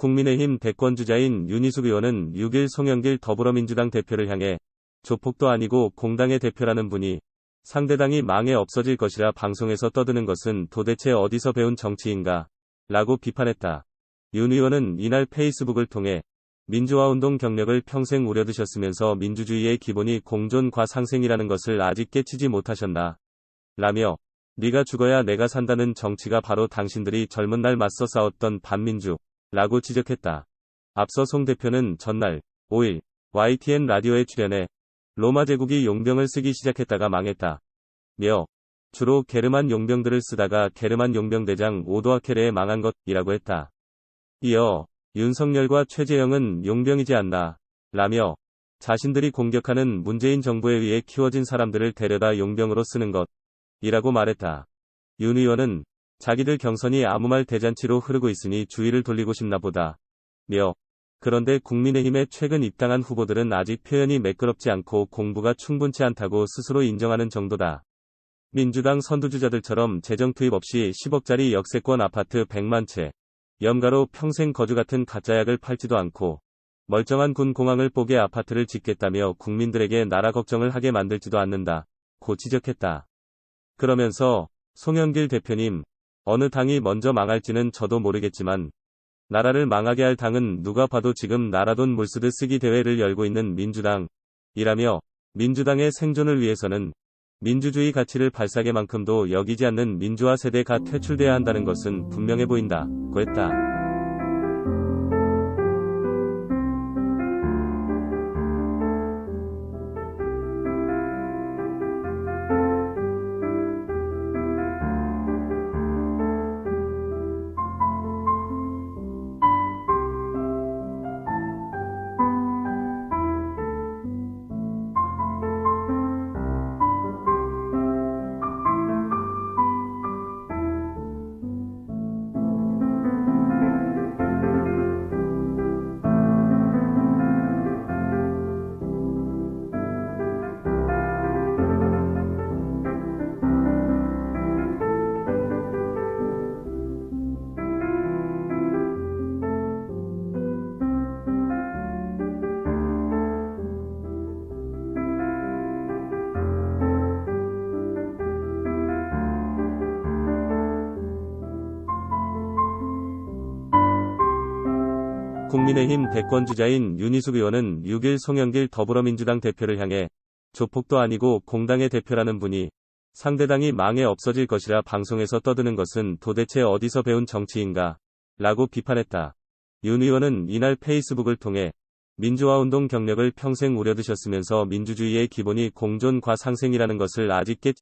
국민의힘 대권주자인 윤희숙 의원은 6일 송영길 더불어민주당 대표를 향해 조폭도 아니고 공당의 대표라는 분이 상대당이 망해 없어질 것이라 방송에서 떠드는 것은 도대체 어디서 배운 정치인가? 라고 비판했다. 윤 의원은 이날 페이스북을 통해 민주화운동 경력을 평생 우려드셨으면서 민주주의의 기본이 공존과 상생이라는 것을 아직 깨치지 못하셨나? 라며 네가 죽어야 내가 산다는 정치가 바로 당신들이 젊은 날 맞서 싸웠던 반민주 라고 지적했다. 앞서 송 대표는 전날 5일 YTN 라디오에 출연해 로마 제국이 용병을 쓰기 시작했다가 망했다. 며 주로 게르만 용병들을 쓰다가 게르만 용병 대장 오도아케레에 망한 것이라고 했다. 이어 윤석열과 최재형은 용병이지 않나 라며 자신들이 공격하는 문재인 정부에 의해 키워진 사람들을 데려다 용병으로 쓰는 것 이라고 말했다. 윤 의원은 자기들 경선이 아무 말 대잔치로 흐르고 있으니 주의를 돌리고 싶나 보다. 며 그런데 국민의힘에 최근 입당한 후보들은 아직 표현이 매끄럽지 않고 공부가 충분치 않다고 스스로 인정하는 정도다. 민주당 선두주자들처럼 재정 투입 없이 10억짜리 역세권 아파트 100만 채, 염가로 평생 거주 같은 가짜약을 팔지도 않고 멀쩡한 군 공항을 뽀개 아파트를 짓겠다며 국민들에게 나라 걱정을 하게 만들지도 않는다. 고 지적했다. 그러면서 송영길 대표님, 어느 당이 먼저 망할지는 저도 모르겠지만 나라를 망하게 할 당은 누가 봐도 지금 나라돈 물쓰듯 쓰기 대회를 열고 있는 민주당 이라며 민주당의 생존을 위해서는 민주주의 가치를 발사계만큼도 여기지 않는 민주화 세대가 퇴출돼야 한다는 것은 분명해 보인다. 고 했다. 국민의힘 대권주자인 윤희숙 의원은 6일 송영길 더불어민주당 대표를 향해 조폭도 아니고 공당의 대표라는 분이 상대당이 망해 없어질 것이라 방송에서 떠드는 것은 도대체 어디서 배운 정치인가? 라고 비판했다. 윤 의원은 이날 페이스북을 통해 민주화운동 경력을 평생 우려드셨으면서 민주주의의 기본이 공존과 상생이라는 것을 아직 깨